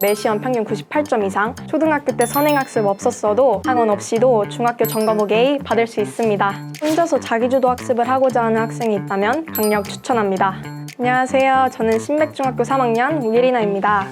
매 시험 평균 98점 이상, 초등학교 때 선행학습 없었어도 학원 없이도 중학교 전과목 A 받을 수 있습니다. 혼자서 자기주도 학습을 하고자 하는 학생이 있다면 강력 추천합니다. 안녕하세요. 저는 신백중학교 3학년 우예리나입니다.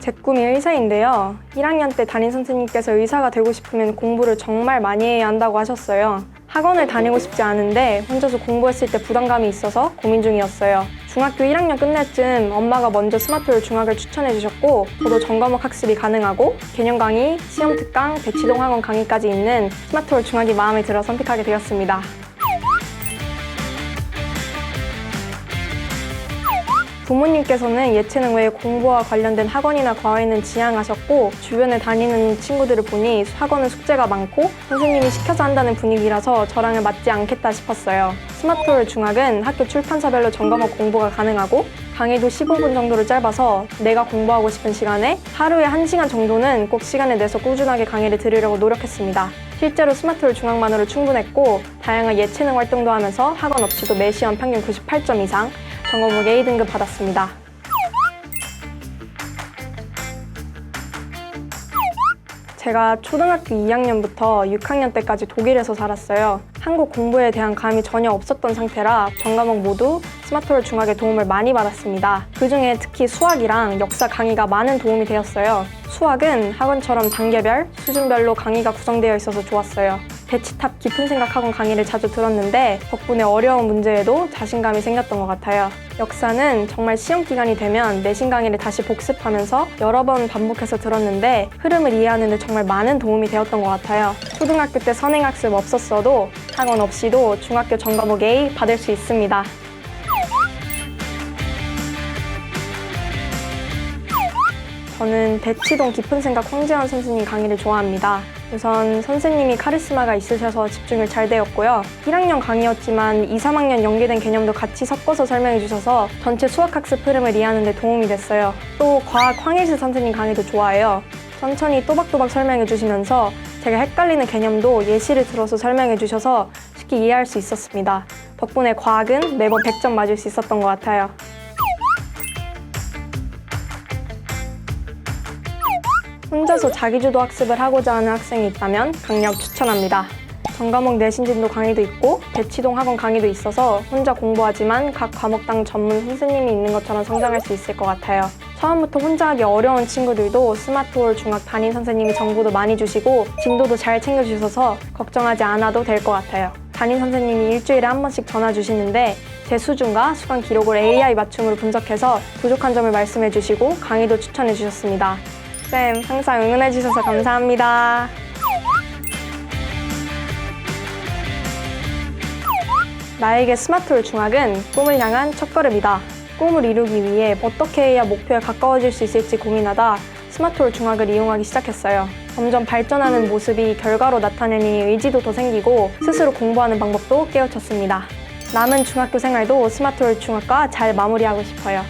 제 꿈이 의사인데요. 1학년 때 담임 선생님께서 의사가 되고 싶으면 공부를 정말 많이 해야 한다고 하셨어요. 학원을 다니고 싶지 않은데 혼자서 공부했을 때 부담감이 있어서 고민 중이었어요. 중학교 1학년 끝날 쯤 엄마가 먼저 스마트홀 중학을 추천해 주셨고 저도 전과목 학습이 가능하고 개념 강의, 시험 특강, 대치동 학원 강의까지 있는 스마트홀 중학이 마음에 들어 선택하게 되었습니다. 부모님께서는 예체능 외에 공부와 관련된 학원이나 과외는 지양하셨고 주변에 다니는 친구들을 보니 학원은 숙제가 많고 선생님이 시켜서 한다는 분위기라서 저랑은 맞지 않겠다 싶었어요. 스마트홀 중학은 학교 출판사별로 전과목 공부가 가능하고 강의도 15분 정도로 짧아서 내가 공부하고 싶은 시간에 하루에 1시간 정도는 꼭 시간을 내서 꾸준하게 강의를 들으려고 노력했습니다. 실제로 스마트홀 중학만으로 충분했고 다양한 예체능 활동도 하면서 학원 없이도 매 시험 평균 98점 이상 전과목 A 등급 받았습니다. 제가 초등학교 2학년부터 6학년 때까지 독일에서 살았어요. 한국 공부에 대한 감이 전혀 없었던 상태라 전과목 모두 스마트홀 중학의 도움을 많이 받았습니다. 그 중에 특히 수학이랑 역사 강의가 많은 도움이 되었어요. 수학은 학원처럼 단계별, 수준별로 강의가 구성되어 있어서 좋았어요. 대치탑 깊은 생각 학원 강의를 자주 들었는데 덕분에 어려운 문제에도 자신감이 생겼던 것 같아요. 역사는 정말 시험 기간이 되면 내신 강의를 다시 복습하면서 여러 번 반복해서 들었는데 흐름을 이해하는 데 정말 많은 도움이 되었던 것 같아요. 초등학교 때 선행학습 없었어도 학원 없이도 중학교 전 과목 A 받을 수 있습니다. 저는 대치동 깊은 생각 황재원 선생님 강의를 좋아합니다. 우선 선생님이 카리스마가 있으셔서 집중을 잘 되었고요. 1학년 강의였지만 2, 3학년 연계된 개념도 같이 섞어서 설명해 주셔서 전체 수학학습 흐름을 이해하는 데 도움이 됐어요. 또 과학 황일실 선생님 강의도 좋아해요. 천천히 또박또박 설명해 주시면서 제가 헷갈리는 개념도 예시를 들어서 설명해 주셔서 쉽게 이해할 수 있었습니다. 덕분에 과학은 매번 100점 맞을 수 있었던 것 같아요. 혼자서 자기주도 학습을 하고자 하는 학생이 있다면 강력 추천합니다. 전 과목 내신진도 강의도 있고 대치동 학원 강의도 있어서 혼자 공부하지만 각 과목당 전문 선생님이 있는 것처럼 성장할 수 있을 것 같아요. 처음부터 혼자 하기 어려운 친구들도 스마트홀 중학 담임 선생님이 정보도 많이 주시고 진도도 잘 챙겨주셔서 걱정하지 않아도 될 것 같아요. 담임 선생님이 일주일에 한 번씩 전화 주시는데 제 수준과 수강 기록을 AI 맞춤으로 분석해서 부족한 점을 말씀해 주시고 강의도 추천해 주셨습니다. 쌤, 항상 응원해 주셔서 감사합니다. 나에게 스마트홀 중학은 꿈을 향한 첫걸음이다. 꿈을 이루기 위해 어떻게 해야 목표에 가까워질 수 있을지 고민하다 스마트홀 중학을 이용하기 시작했어요. 점점 발전하는 모습이 결과로 나타내니 의지도 더 생기고 스스로 공부하는 방법도 깨우쳤습니다. 남은 중학교 생활도 스마트홀 중학과 잘 마무리하고 싶어요.